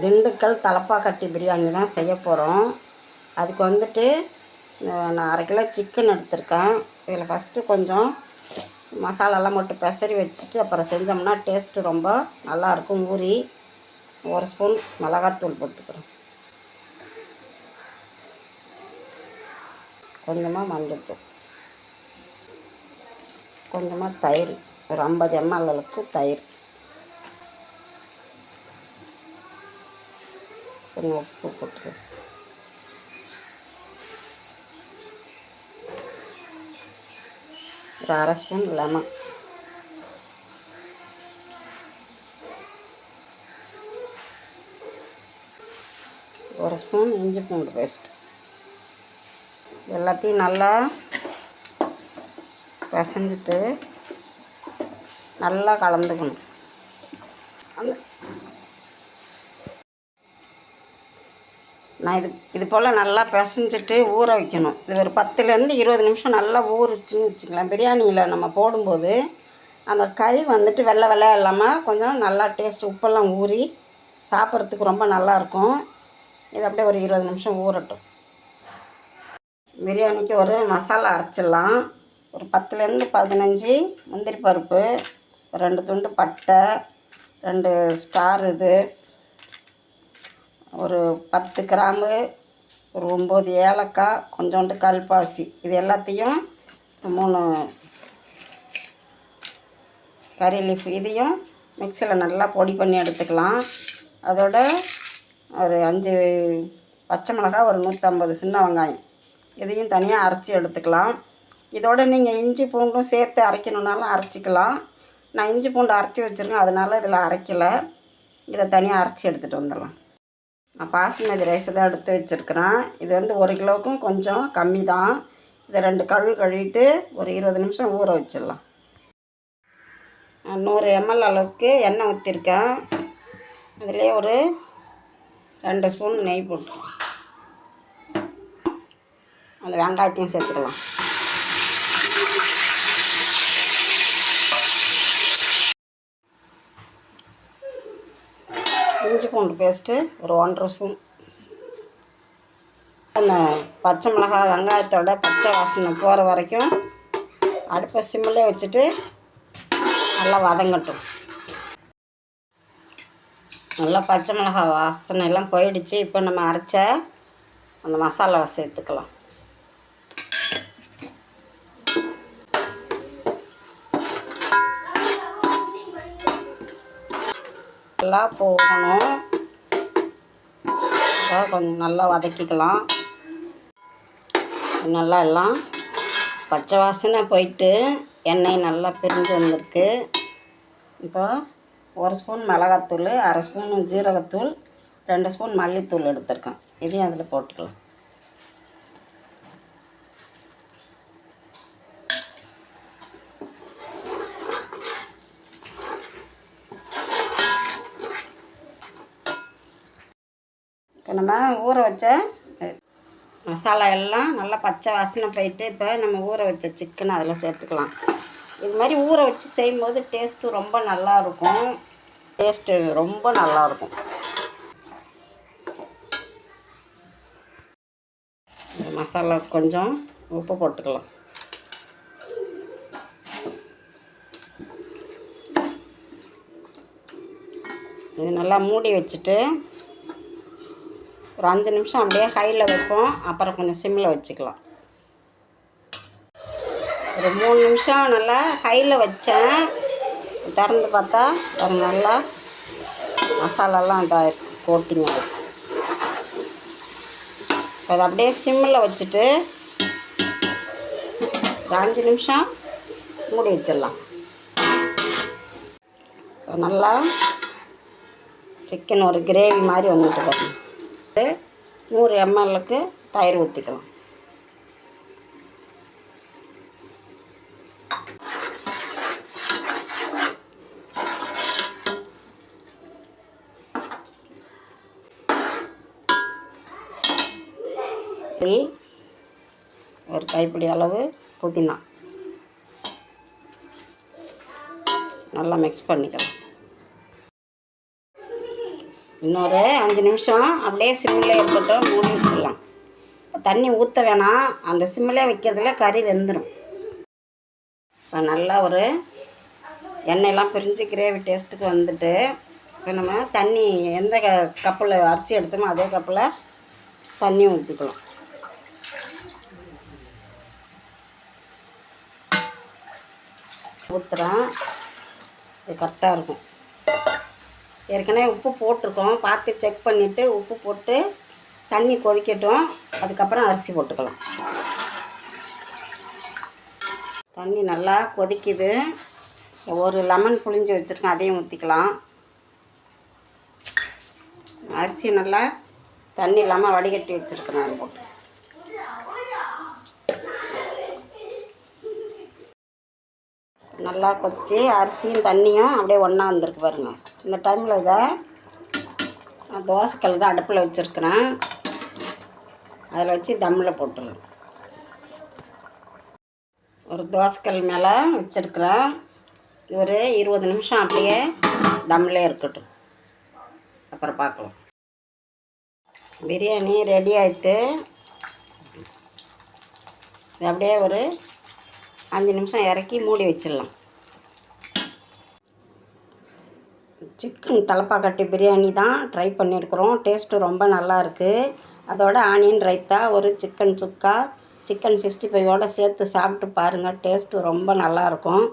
திண்டுக்கல் தலப்பாக்கட்டி பிரியாணி தான் செய்ய போகிறோம் அதுக்கு வந்துட்டு நான் அரை கிலோ சிக்கன் எடுத்திருக்கேன். இதில் ஃபஸ்ட்டு கொஞ்சம் மசாலாலாம் மட்டும் பெசரி வச்சுட்டு அப்புறம் செஞ்சோம்னா டேஸ்ட்டு ரொம்ப நல்லாயிருக்கும் ஊறி ஒரு ஸ்பூன் மிளகாத்தூள் போட்டுக்கிறோம். கொஞ்சமாக மஞ்சத்தூள். கொஞ்சமாக தயிர். ஒரு ஐம்பது எம்எல் அளவுக்கு தயிர். கொஞ்சம் உப்பு போட்டுக்கிறேன் ஒரு அரை ஸ்பூன் லெமன். ஒரு ஸ்பூன் இஞ்சி பூண்டு பேஸ்ட் எல்லாத்தையும் நல்லா பிசைஞ்சிட்டு நல்லா கலந்துக்கணும். அந்த நான் இது இது போல் நல்லா பிசைஞ்சிட்டு ஊற வைக்கணும். இது ஒரு பத்துலேருந்து இருபது நிமிஷம் நல்லா ஊறுச்சுன்னு வச்சுக்கலாம் பிரியாணியில் நம்ம போடும்போது அந்த கறி வந்துட்டு வெள்ளை வெள்ளை இல்லாமல் கொஞ்சம் நல்லா டேஸ்ட் உப்பெல்லாம் ஊறி சாப்பிட்றதுக்கு ரொம்ப நல்லாயிருக்கும். இது அப்படியே ஒரு இருபது நிமிஷம் ஊறட்டும். பிரியாணிக்கு ஒரு மசாலா அரைச்சிடலாம். ஒரு பத்துலேருந்து பதினஞ்சு முந்திரி பருப்பு ரெண்டு துண்டு பட்டை ரெண்டு ஸ்டார் இது. ஒரு பத்து கிராம்பு ஒரு ஒம்பது ஏலக்காய் கொஞ்சோண்டு கல்பாசி. இது எல்லாத்தையும் மூணு கறி லீஃப் இதையும் மிக்சியில் நல்லா பொடி பண்ணி எடுத்துக்கலாம். அதோட ஒரு அஞ்சு பச்சை மிளகாய் ஒரு நூற்றம்பது சின்ன வெங்காயம். இதையும் தனியாக அரைச்சி எடுத்துக்கலாம். இதோட நீங்கள் இஞ்சி பூண்டும் சேர்த்து அரைக்கணுன்னாலும் அரைச்சிக்கலாம். நான் இஞ்சி பூண்டு அரைச்சி வச்சுருக்கேன் அதனால் இதில் அரைக்கலை. இதை தனியாக அரைச்சி எடுத்துகிட்டு வந்துடலாம். நான் பாசுமதி ரைஸ் தான் எடுத்து வச்சுருக்கிறேன். இது வந்து ஒரு கிலோவுக்கும் கொஞ்சம் கம்மி தான். இதை ரெண்டு கழுவு கழுவிட்டு ஒரு இருபது நிமிஷம் ஊற வச்சிடலாம். நூறு எம்எல் அளவுக்கு எண்ணெய் ஊற்றிருக்கேன் அதிலே ஒரு ரெண்டு ஸ்பூன் நெய் போட்டு அந்த வெங்காயத்தையும் சேர்த்துக்கலாம். இஞ்சி பூண்டு பேஸ்ட்டு ஒரு ஒன்றரை ஸ்பூன். அந்த பச்சை மிளகாய் வெங்காயத்தோட பச்சை வாசனை போகிற வரைக்கும் அடுப்பை சிம்மிலே வச்சுட்டு நல்லா வதங்கட்டும். நல்லா பச்சை மிளகாய் வாசனை எல்லாம் போயிடுச்சு. இப்போ நம்ம அரைச்ச அந்த மசாலாவை சேர்த்துக்கலாம். நல்லா போகணும். அதை கொஞ்சம் நல்லா வதக்கிக்கலாம். நல்லா எல்லாம் பச்சை வாசனை போயிட்டு எண்ணெய் நல்லா பிரிஞ்சு வந்திருக்கு. இப்போ ஒரு ஸ்பூன் மிளகாத்தூள் அரை ஸ்பூன் ஜீரகத்தூள் ரெண்டு ஸ்பூன் மல்லித்தூள் எடுத்திருக்கேன். இதையும் அதில் போட்டுக்கலாம். நம்ம ஊற வச்ச மசாலா எல்லாம் நல்லா பச்சை வாசனை போயிட்டு இப்போ நம்ம ஊற வச்ச சிக்கன் அதில் சேர்த்துக்கலாம். இது மாதிரி ஊற வச்சு செய்யும்போது டேஸ்ட்டு ரொம்ப நல்லாயிருக்கும் டேஸ்ட்டு ரொம்ப நல்லாயிருக்கும் இந்த மசாலா கொஞ்சம் உப்பு போட்டுக்கலாம். இது நல்லா மூடி வச்சுட்டு ஒரு அஞ்சு நிமிஷம் அப்படியே ஹையில் வைப்போம். அப்புறம் கொஞ்சம் சிம்மில் வச்சுக்கலாம். ஒரு மூணு நிமிஷம் நல்லா ஹையில் வச்சேன். திறந்து பார்த்தா அது நல்லா மசாலாலாம் இதாக கோட்டிங் ஆகிடும் அதை அப்படியே சிம்மில் வச்சுட்டு ஒரு அஞ்சு நிமிஷம் மூடி வச்சிடலாம். நல்லா சிக்கன் ஒரு கிரேவி மாதிரி வந்துட்டு பாருங்க. நூறு எம்எல்லுக்கு தயிர் ஊற்றிக்கலாம் ஒரு கைப்பிடி அளவு புதினா. நல்லா மிக்ஸ் பண்ணிக்கலாம். இன்னொரு அஞ்சு நிமிஷம் அப்படியே சிம்மில் இருக்கட்டும் மூடி வச்சிடலாம். இப்போ தண்ணி ஊற்ற வேணாம். அந்த சிம்மிலே வைக்கிறதுல கறி வெந்துடும் இப்போ நல்லா ஒரு எண்ணெயெல்லாம் பிரிஞ்சு கிரேவி டேஸ்ட்டுக்கு வந்துட்டு இப்போ நம்ம தண்ணி எந்த க கப்பில் அரிசி எடுத்தோமோ அதே கப்பில் தண்ணி ஊற்றிக்கலாம் ஊற்றுறேன் இது கரெக்டாக இருக்கும். ஏற்கனவே உப்பு போட்டிருக்கோம். பார்த்து செக் பண்ணிவிட்டு உப்பு போட்டு தண்ணி கொதிக்கட்டும். அதுக்கப்புறம் அரிசி போட்டுக்கலாம். தண்ணி நல்லா கொதிக்குது. ஒரு லெமன் புளிஞ்சு வச்சுருக்கேன். அதையும் ஊற்றிக்கலாம் அரிசி நல்லா தண்ணி இல்லாமல் வடிகட்டி வச்சுருக்கேன் போட்டு. நல்லா கொதித்து அரிசியும் தண்ணியும் அப்படியே ஒன்றா வந்திருக்கு பாருங்க. இந்த டைமில் இதை நான் தோசைக்கல் தான் அடுப்பில் வச்சுருக்கிறேன். அதில் வச்சு தம்மில் போட்டுருவேன் ஒரு தோசைக்கல் மேலே வச்சுருக்குறேன். ஒரு இருபது நிமிஷம் அப்படியே தம்மில் இருக்கட்டும். அப்புறம் பார்க்கலாம். பிரியாணி ரெடி ஆகிட்டு அப்படியே ஒரு அஞ்சு நிமிஷம் இறக்கி மூடி வச்சிடலாம். சிக்கன் தலப்பாக்கட்டு பிரியாணி தான் ட்ரை பண்ணியிருக்கிறோம். டேஸ்ட்டு ரொம்ப நல்லா இருக்குது அதோட ஆனியன் ரைத்தா ஒரு சிக்கன் சுக்கா சிக்கன் சிக்ஸ்டி ஃபைவோடு சேர்த்து சாப்பிட்டு பாருங்கள் டேஸ்ட்டு ரொம்ப நல்லாயிருக்கும்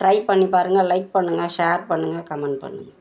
ட்ரை பண்ணி பாருங்கள் லைக் பண்ணுங்கள் ஷேர் பண்ணுங்கள் கமெண்ட் பண்ணுங்கள்